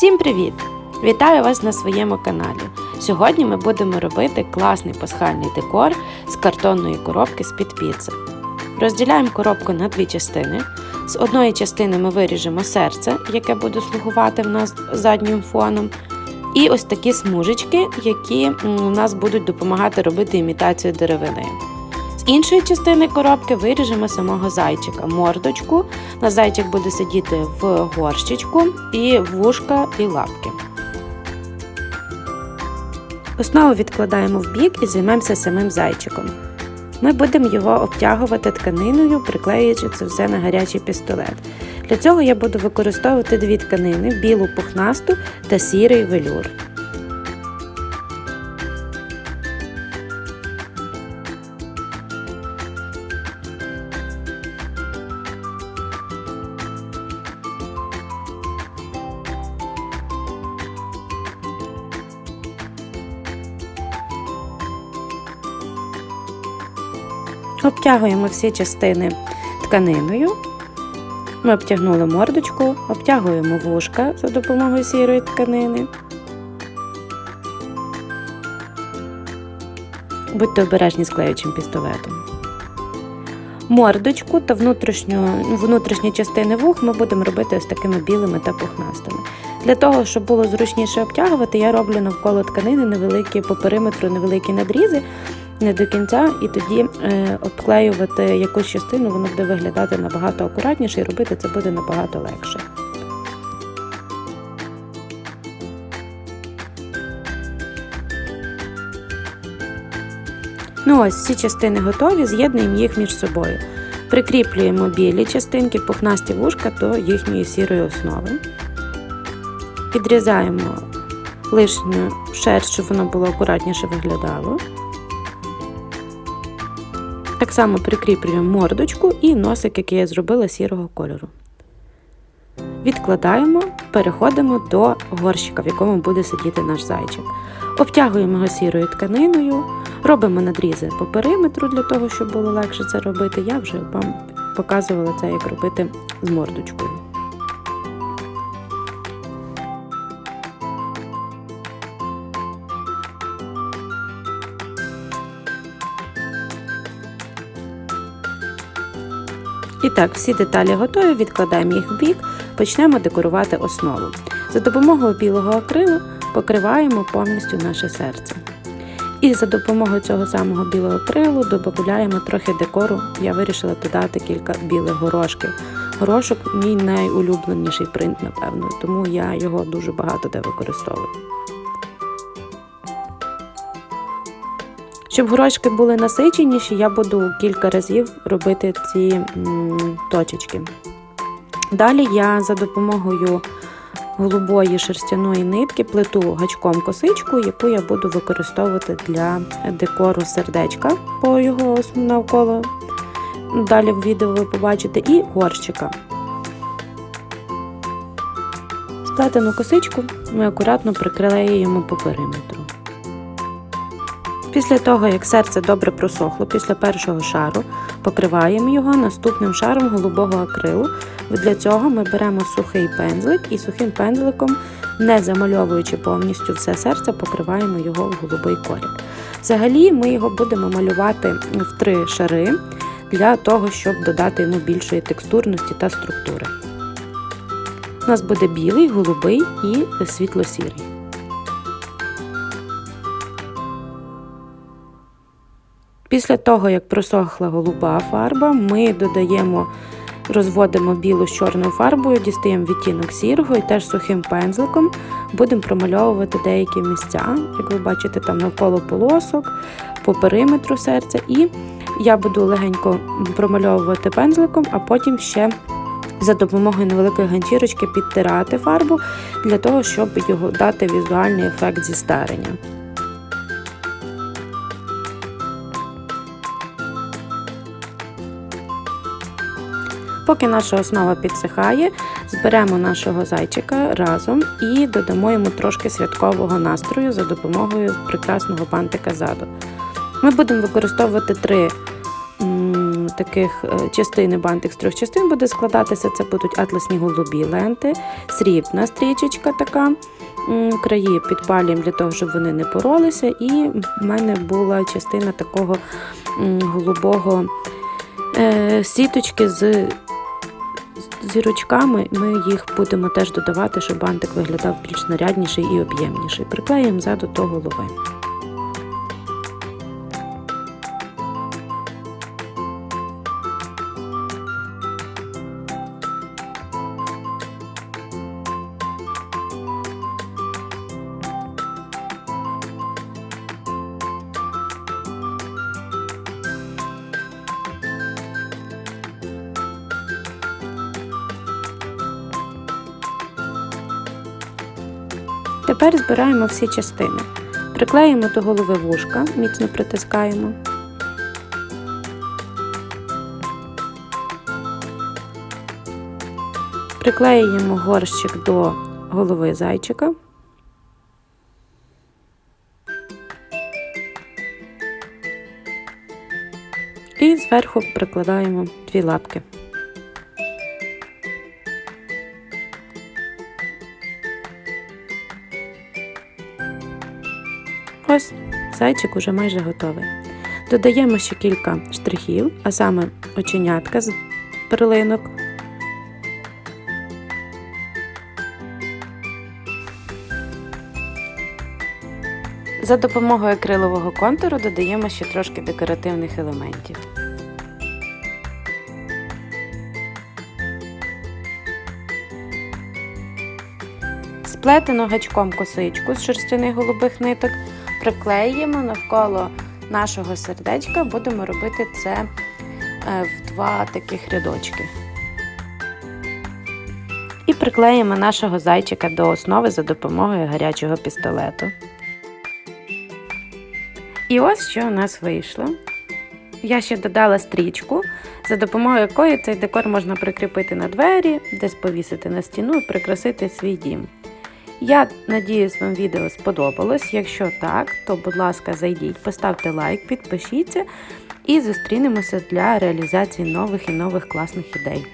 Всім привіт! Вітаю вас на своєму каналі. Сьогодні ми будемо робити класний пасхальний декор з картонної коробки з-під піци. Розділяємо коробку на дві частини. З одної частини ми виріжемо серце, яке буде слугувати в нас заднім фоном. І ось такі смужечки, які у нас будуть допомагати робити імітацію деревини. Іншої частини коробки виріжемо самого зайчика, мордочку. На зайчик буде сидіти в горщичку і вушка і лапки. Основу відкладаємо в бік і займемося самим зайчиком. Ми будемо його обтягувати тканиною, приклеюючи це все на гарячий пістолет. Для цього я буду використовувати дві тканини білу пухнасту та сірий велюр. Обтягуємо всі частини тканиною. Ми обтягнули мордочку, обтягуємо вушка за допомогою сірої тканини. Будьте обережні з клеючим пістолетом. Мордочку та внутрішню, внутрішні частини вух ми будемо робити ось такими білими та пухнастими. Для того, щоб було зручніше обтягувати, я роблю навколо тканини невеликі по периметру невеликі надрізи не до кінця, і тоді е, обклеювати якусь частину, воно буде виглядати набагато акуратніше і робити це буде набагато легше. Ну ось, ці частини готові, з'єднуємо їх між собою. Прикріплюємо білі частинки, пухнасті вушка до їхньої сірої основи. Підрізаємо лишню шерсть, щоб воно було акуратніше виглядало. Так само прикріплюємо мордочку і носик, який я зробила сірого кольору. Відкладаємо, переходимо до горщика, в якому буде сидіти наш зайчик. Обтягуємо його сірою тканиною, робимо надрізи по периметру для того, щоб було легше це робити. Я вже вам показувала це, як робити з мордочкою. І так, всі деталі готові, відкладаємо їх в бік, почнемо декорувати основу. За допомогою білого акрилу покриваємо повністю наше серце. І за допомогою цього самого білого акрилу додаємо трохи декору. Я вирішила додати кілька білих горошків. Горошок мій найулюбленіший принт, напевно, тому я його дуже багато де використовую. Щоб горошки були насиченіші, я буду кілька разів робити ці точечки. Далі я за допомогою голубої шерстяної нитки плету гачком косичку, яку я буду використовувати для декору сердечка по його навколо. Далі в відео ви побачите, і горщика. Сплетену косичку ми акуратно приклеюємо по периметру. Після того, як серце добре просохло після першого шару, покриваємо його наступним шаром голубого акрилу. Для цього ми беремо сухий пензлик і сухим пензликом, не замальовуючи повністю все серце, покриваємо його в голубий колір. Взагалі ми його будемо малювати в три шари для того, щоб додати йому більшої текстурності та структури. У нас буде білий, голубий і світло-сірий. Після того, як просохла голуба фарба, ми додаємо, розводимо білу з чорною фарбою, дістаємо відтінок сірого і теж сухим пензликом будемо промальовувати деякі місця, як ви бачите, там навколо полосок, по периметру серця. І я буду легенько промальовувати пензликом, а потім ще за допомогою невеликої ганчірочки підтирати фарбу для того, щоб його дати візуальний ефект зі Поки наша основа підсихає, зберемо нашого зайчика разом і додамо йому трошки святкового настрою за допомогою прекрасного бантика ззаду. Ми будемо використовувати три, таких е, частини бантик з трьох частин буде складатися. Це будуть атласні голубі ленти, срібна стрічечка така. Краї підпалюємо для того, щоб вони не поролися. І в мене була частина такого голубого е, сіточки з зірочками. Ми їх будемо теж додавати, щоб бантик виглядав більш нарядніший і об'ємніший. Приклеїмо ззаду до голови. Тепер збираємо всі частини. Приклеїмо до голови вушка, міцно притискаємо. Приклеюємо горщик до голови зайчика. І зверху прикладаємо дві лапки. Ось зайчик уже майже готовий. Додаємо ще кілька штрихів, а саме оченятка з перлинок. За допомогою акрилового контуру додаємо ще трошки декоративних елементів. Сплетену гачком косичку з шерстяних голубих ниток приклеїмо навколо нашого сердечка, будемо робити це е, в два таких рядочки. І приклеїмо нашого зайчика до основи за допомогою гарячого пістолету. І ось що у нас вийшло. Я ще додала стрічку, за допомогою якої цей декор можна прикріпити на двері, десь повісити на стіну і прикрасити свій дім. Я надіюсь, вам відео сподобалось. Якщо так, то, будь ласка, зайдіть, поставте лайк, підпишіться і зустрінемося для реалізації нових і нових класних ідей.